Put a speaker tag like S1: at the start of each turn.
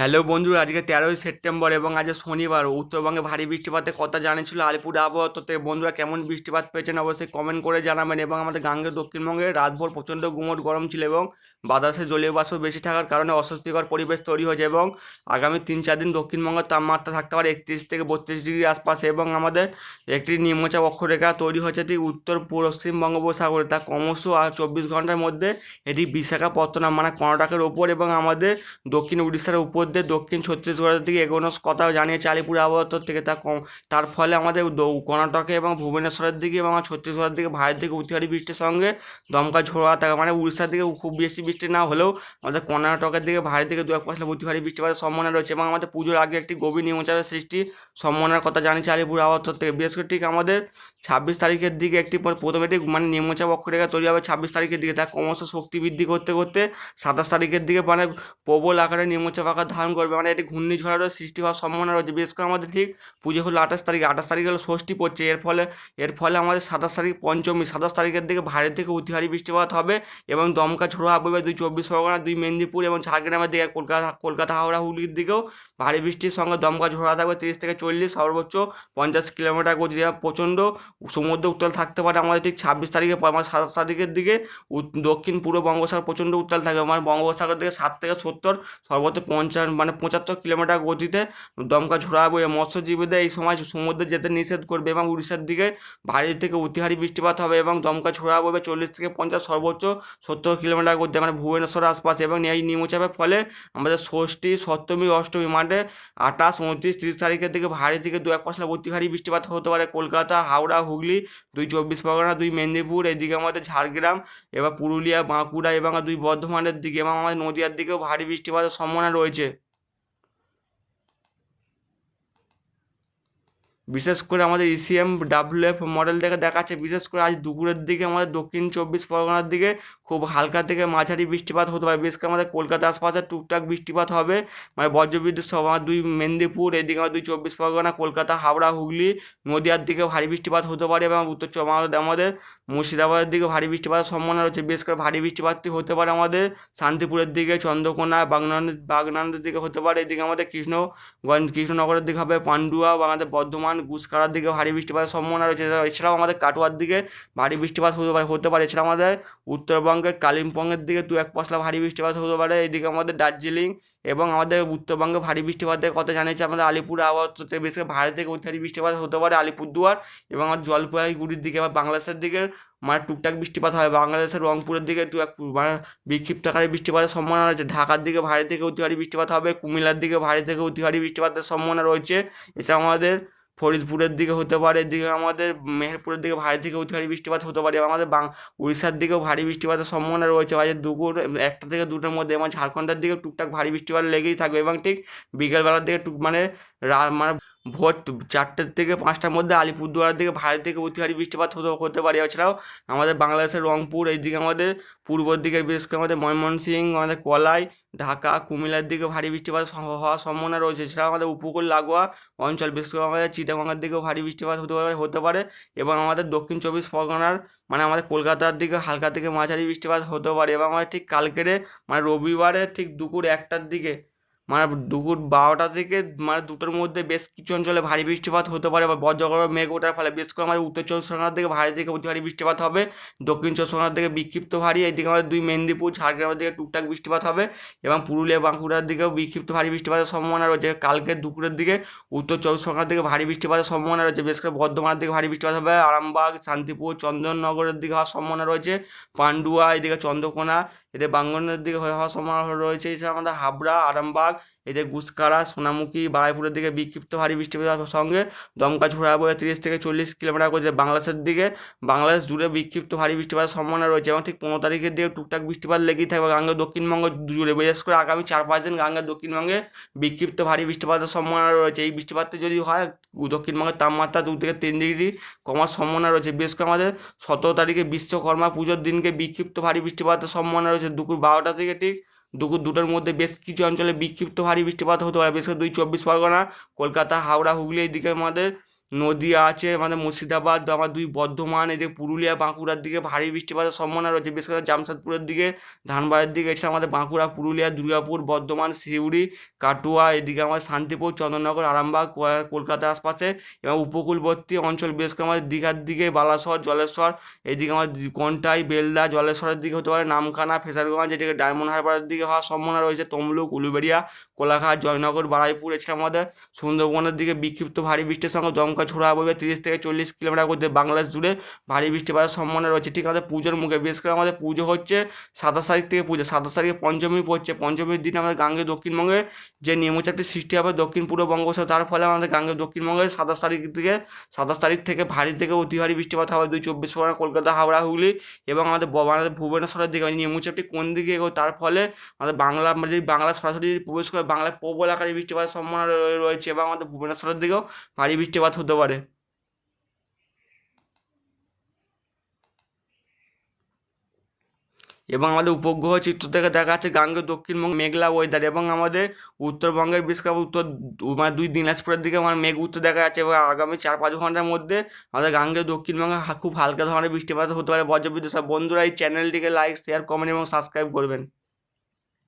S1: Hello বন্ধুরা, আজকে তেরোই সেপ্টেম্বর এবং আজ শনিবার। উত্তরবঙ্গে ভারী বৃষ্টিপাতের কথা জানিয়েছিল আলিপুর আবহাওয়া তো থেকে বন্ধুরা, কেমন বৃষ্টিপাত পেয়েছেন অবশ্যই কমেন্ট করে জানাবেন এবং আমাদের গাঙ্গের দক্ষিণবঙ্গে রাতভর প্রচণ্ড গুমট গরম ছিল এবং বাতাসে জলীয় বাষ্প বেশি থাকার কারণে অস্বস্তিকর পরিবেশ তৈরি হয়েছে এবং আগামী তিন চার দিন দক্ষিণবঙ্গের তাপমাত্রা থাকতে পারে একত্রিশ থেকে বত্রিশ ডিগ্রি আশপাশে এবং আমাদের একটি নিম্নচাপ অক্ষরেখা তৈরি হয়েছে ঠিক উত্তর পশ্চিম বঙ্গোপসাগরে। তা ক্রমশ আর চব্বিশ ঘণ্টার মধ্যে এটি বিশাখাপত্তনম মানে কর্ণাটকের ওপর এবং আমাদের দক্ষিণ উড়িষ্যার উপর দিয়ে দক্ষিণ ছত্তিশগড়ের দিকে এগোনোর কথা জানিয়েছে আলিপুর আবহাওয়া থেকে তা কম। তার ফলে আমাদের কর্ণাটকে এবং ভুবনেশ্বরের দিকে এবং ছত্তিশগড়ের দিকে ভারত থেকে অতিহারী বৃষ্টির সঙ্গে দমকা ঝোড়া থাকা মানে উড়িষ্যার দিকে খুব বেশি বৃষ্টি না হলেও আমাদের কর্ণাটকের দিকে ভারত থেকে দু এক পশলা অতিহারী বৃষ্টিপাতের সম্ভাবনা রয়েছে এবং আমাদের পুজোর আগে একটি গভীর নিম্নচাপের সৃষ্টি সম্ভাবনার কথা জানিয়েছে আলিপুর আবহাওয়া থেকে। বিশেষ করে ঠিক আমাদের ছাব্বিশ তারিখের দিকে একটি পর, প্রথমে একটি মানে নিম্নচাপ অক্ষরেখা তৈরি হবে ছাব্বিশ তারিখের দিকে। তা ক্রমশ শক্তি বৃদ্ধি করতে করতে সাতাশ তারিখের দিকে মানে প্রবল আকারে নিম্নচাপ আকার ধারণ করবে। মানে এটি ঘূর্ণিঝড়েরও সৃষ্টি হওয়ার সম্ভাবনা রয়েছে। বিশেষ করে আমাদের ঠিক পুজো হলো আঠাশ তারিখ। আঠাশ তারিখ হলো ষষ্ঠী পড়ছে। এর ফলে এর ফলে আমাদের সাতাশ তারিখ পঞ্চমী, সাতাশ তারিখের দিকে ভারত থেকে অতিহারী বৃষ্টিপাত হবে এবং দমকা ঝোড়ো হবে দুই চব্বিশ পরগনা, দুই মেদিনীপুর এবং ঝাড়গ্রামের দিকে, কলকাতা কলকাতা হাওড়া হুগলির দিকেও ভারী বৃষ্টির সঙ্গে দমকা ঝোড়া থাকবে। তিরিশ থেকে চল্লিশ সর্বোচ্চ পঞ্চাশ কিলোমিটার গতিতে প্রচণ্ড সমুদ্র উত্তাল থাকতে পারে। আমাদের ঠিক ছাব্বিশ তারিখে আমার সাতাশ তারিখের দিকে দক্ষিণ পূর্ব বঙ্গোপসাগর প্রচণ্ড উত্তাল থাকবে। আমার বঙ্গোপসাগর থেকে সাত থেকে সত্তর, সর্বোচ্চ পঞ্চাশ মানে পঁচাত্তর কিলোমিটার গতিতে দমকা ঝোড়া বয়ে মৎস্যজীবীদের এই সময় সমুদ্রে যেতে নিষেধ করবে এবং উড়িষ্যার দিকে ভারী থেকে অতিহারী বৃষ্টিপাত হবে এবং দমকা ঝোড়া চল্লিশ থেকে পঞ্চাশ সর্বোচ্চ সত্তর কিলোমিটার গতিতে মানে ভুবনেশ্বর আশপাশে এবং এই নিম্নচাপের ফলে আমাদের ষষ্ঠী, সপ্তমী, অষ্টমী মানে আঠাশ, উনত্রিশ, তিরিশ তারিখের দিকে ভারী থেকে দু এক পশলা অতিহারী বৃষ্টিপাত হতে পারে। কলকাতা, হাওড়া, হুগলি, দুই চব্বিশ পরগনা, দুই মেদিনীপুর, এদিকে আমাদের ঝাড়গ্রাম, এবার পুরুলিয়া, বাঁকুড়া এবং দুই বর্ধমানের দিকে এবং আমাদের নদিয়ার দিকেও ভারী বৃষ্টিপাতের সম্ভাবনা রয়েছে। বিশেষ করে আমাদের ইসিএম ডাব্লিউএফ মডেল থেকে দেখাচ্ছে। বিশেষ করে আজ দুপুরের দিকে আমাদের দক্ষিণ চব্বিশ পরগনার দিকে খুব হালকা থেকে মাঝারি বৃষ্টিপাত হতে পারে। বিশেষ করে আমাদের কলকাতা আশপাশে টুকটাক বৃষ্টিপাত হবে। মানে বজ্রবিদ্যুৎ সহ আমার দুই মেদিনীপুর, এদিকে আমার দুই চব্বিশ পরগনা, কলকাতা, হাওড়া, হুগলি, নদিয়ার দিকে ভারী বৃষ্টিপাত হতে পারে এবং উত্তর আমাদের আমাদের মুর্শিদাবাদের দিকে ভারী বৃষ্টিপাতের সম্ভাবনা রয়েছে। বিশেষ করে ভারী বৃষ্টিপাতটি হতে পারে আমাদের শান্তিপুরের দিকে, চন্দ্রকোনা বাগনানের বাগনানের দিকে হতে পারে। এদিকে আমাদের কৃষ্ণগঞ্জ কৃষ্ণনগরের দিকে হবে, পান্ডুয়া বা আমাদের বর্ধমান গুসকারার দিকে ভারী বৃষ্টিপাতের সম্ভাবনা রয়েছে। এছাড়াও আমাদের কাটোয়ার দিকে ভারী বৃষ্টিপাত হতে পারে হতে পারে। এছাড়া আমাদের উত্তরবঙ্গের কালিম্পংয়ের দিকে দু এক পশলা ভারী বৃষ্টিপাত হতে পারে। এদিকে আমাদের দার্জিলিং এবং আমাদের উত্তরবঙ্গে ভারী বৃষ্টিপাতের কথা জানিয়েছে আমাদের আলিপুর আবহাওয়া করে ভারত থেকে অত্যাধিক বৃষ্টিপাত হতে পারে আলিপুরদুয়ার এবং আমার জলপাইগুড়ির দিকে আমার বাংলাদেশের দিকে মানে টুকটাক বৃষ্টিপাত হয়। বাংলাদেশের রংপুরের দিকে একটু এক মানে বিক্ষিপ্ত আকারে বৃষ্টিপাতের সম্ভাবনা রয়েছে। ঢাকার দিকে ভারী থেকে অতি ভারী বৃষ্টিপাত হবে। কুমিল্লার দিকে ভারী থেকে অতি ভারী বৃষ্টিপাতের সম্ভাবনা রয়েছে। এছাড়া আমাদের ফরিদপুরের দিকে হতে পারে, এদিকে আমাদের মেহেরপুরের দিকে ভারী থেকে অতি ভারী বৃষ্টিপাত হতে পারে, আমাদের বাং, উড়িষ্যার দিকেও ভারী বৃষ্টিপাতের সম্ভাবনা রয়েছে। আজ দুপুর একটা থেকে দুটোর মধ্যে এবং ঝাড়খণ্ডের দিকে টুকটাক ভারী বৃষ্টিপাত লেগেই থাকবে এবং ঠিক বিকেলবেলার দিকে টুক মানে রা- মানে ভোর চারটের থেকে পাঁচটার মধ্যে আলিপুরদুয়ারের দিকে ভারী থেকে অতি ভারী বৃষ্টিপাত হতে হতে পারে। এছাড়াও আমাদের বাংলাদেশের রংপুর, এইদিকে আমাদের পূর্বর দিকে বিশেষ করে আমাদের ময়মনসিংহ, আমাদের কলাই, ঢাকা, কুমিল্লার দিকে ভারী বৃষ্টিপাত হওয়ার সম্ভাবনা রয়েছে। এছাড়াও আমাদের উপকূল লাগোয়া অঞ্চল, বিশেষ করে আমাদের চিটাগঙ্গের দিকেও ভারী বৃষ্টিপাত হতে পারে হতে পারে এবং আমাদের দক্ষিণ চব্বিশ পরগনার মানে আমাদের কলকাতার দিকে হালকা থেকে মাঝারি বৃষ্টিপাত হতে পারে। এবং আমাদের ঠিক কালকেরে মানে রবিবারে ঠিক দুপুর একটার দিকে মানে দুপুর বারোটা থেকে মানে দুটোর মধ্যে বেশ কিছু অঞ্চলে ভারী বৃষ্টিপাত হতে পারে বা বজ্রগড় মেঘ ওঠার ফলে বেশ করে আমাদের উত্তর চব্বিশ পরগনার দিকে ভারী থেকে অতি ভারী বৃষ্টিপাত হবে। দক্ষিণ চব্বিশ পরগনার দিকে বিক্ষিপ্ত ভারী এইদিকে আমাদের দুই মেদিনীপুর, ঝাড়গ্রামের দিকে টুকটাক বৃষ্টিপাত হবে এবং পুরুলিয়া, বাঁকুড়ার দিকেও বিক্ষিপ্ত ভারী বৃষ্টিপাতের সম্ভাবনা রয়েছে। কালকে দুপুরের দিকে উত্তর চব্বিশ পরগনার দিকে ভারী বৃষ্টিপাতের সম্ভাবনা রয়েছে। বেশ করে বর্ধমানের দিকে ভারী বৃষ্টিপাত হবে। আরামবাগ, শান্তিপুর, চন্দননগরের দিকে হওয়ার সম্ভাবনা রয়েছে। পান্ডুয়া, এদিকে চন্দ্রকোনা এদের বাঙ্গনের দিকে হওয়ার সম্ভাবনা রয়েছে। এছাড়া আমাদের হাবড়া আরামবাগ এদের গুসকারা, সোনামুখী, বারাইপুরের দিকে বিক্ষিপ্ত ভারী বৃষ্টিপাতের সঙ্গে দমকা ঝোড়া বয়ে তিরিশ থেকে চল্লিশ কিলোমিটার করে বাংলাদেশের দিকে, বাংলাদেশ জুড়ে বিক্ষিপ্ত ভারী বৃষ্টিপাতের সম্ভাবনা রয়েছে এবং ঠিক পনেরো তারিখের দিকে টুকটাক বৃষ্টিপাত লেগেই থাকবে গাঙ্গের দক্ষিণবঙ্গ জুড়ে। বিশেষ করে আগামী চার পাঁচ দিন গাঙ্গের দক্ষিণবঙ্গে বিক্ষিপ্ত ভারী বৃষ্টিপাতের সম্ভাবনা রয়েছে। এই বৃষ্টিপাতটি যদি হয়, দক্ষিণবঙ্গের তাপমাত্রা দু থেকে তিন ডিগ্রি কমার সম্ভাবনা রয়েছে। বিশেষ করে আমাদের সতেরো তারিখে বিশ্বকর্মা পুজোর দিনকে বিক্ষিপ্ত ভারী বৃষ্টিপাতের সম্ভাবনা রয়েছে। দুপুর বারোটা থেকে ঠিক দুপুর দুটোর মধ্যে বেশ কিছু অঞ্চলে বিক্ষিপ্ত ভারী বৃষ্টিপাত হতে পারে। বিশেষ করে দুই চব্বিশ পরগনা, কলকাতা, হাওড়া, হুগলি এই দিকে আমাদের নদিয়া আছে, আমাদের মুর্শিদাবাদ, আমার দুই বর্ধমান, এদিকে পুরুলিয়া, বাঁকুড়ার দিকে ভারী বৃষ্টিপাতের সম্ভাবনা রয়েছে। বিশেষ করে জামশেদপুরের দিকে, ধানবাদের দিকে, এছাড়া আমাদের বাঁকুড়া, পুরুলিয়া, দুর্গাপুর, বর্ধমান, সিউড়ি, কাটুয়া, এদিকে আমাদের শান্তিপুর চন্দননগর আরামবাগ কলকাতার আশপাশে, এবং উপকূলবর্তী অঞ্চল, বিশেষ করে আমাদের দীঘার দিকে, বালাসর, জলেশ্বর, এদিকে আমাদের কন্টাই, বেলদা, জলেশ্বরের দিকে হতে পারে, নামখানা, ফেসারগঞ্জ এদিকে ডায়মন্ড হারবারের দিকে হওয়ার সম্ভাবনা রয়েছে, তমলুক, উলুবেড়িয়া, কোলাঘাট, জয়নগর, বারাইপুর, এছাড়া আমাদের সুন্দরবনের দিকে বিক্ষিপ্ত ভারী বৃষ্টির সঙ্গে দমকা ছোড়া বইবে তিরিশ থেকে চল্লিশ কিলোমিটার করতে বাংলাদেশ জুড়ে ভারী বৃষ্টিপাতের সম্ভাবনা রয়েছে। ঠিক আমাদের পুজোর মুখে, বিশেষ করে আমাদের পুজো হচ্ছে সাতাশ তারিখ থেকে পুজো। সাতাশ তারিখে পঞ্চমী পড়ছে। পঞ্চমীর দিন আমাদের গাঙ্গে দক্ষিণবঙ্গে যে নিম্নচাপটি সৃষ্টি হবে দক্ষিণ পূর্ব বঙ্গোপসাগর, তার ফলে আমাদের গাঙ্গে দক্ষিণবঙ্গে সাতাশ তারিখ থেকে, সাতাশ তারিখ থেকে ভারী থেকে অতি ভারী বৃষ্টিপাত হবে। দুই চব্বিশ পরগনা, কলকাতা, হাওড়া, হুগলি এবং আমাদের আমাদের ভুবনেশ্বরের দিকে নিম্নচাপটি কোন দিকে এগোয়, তার ফলে আমাদের বাংলা যদি বাংলা সরাসরি প্রবেশ করে, বাংলায় প্রবল আকারে বৃষ্টিপাতের সম্ভাবনা রয়েছে এবং আমাদের ভুবনেশ্বরের দিকেও ভারী বৃষ্টিপাত হতে পারে। এবং আমাদের উপগ্রহ চিত্র থেকে দেখা যাচ্ছে গাঙ্গেয় দক্ষিণবঙ্গ মেঘলা ওয়েদার এবং আমাদের উত্তরবঙ্গের বিশেষ করে উত্তর মানে দুই দিনাজপুরের দিকে আমার মেঘ উত্তর দেখা যাচ্ছে এবং আগামী চার পাঁচ ঘণ্টার মধ্যে আমাদের গাঙ্গেয় দক্ষিণবঙ্গে খুব হালকা ধরনের বৃষ্টিপাত হতে পারে। বজ্রবিদ্যুৎ সব বন্ধুরা এই চ্যানেলটিকে লাইক শেয়ার কমেন্ট এবং সাবস্ক্রাইব করবেন।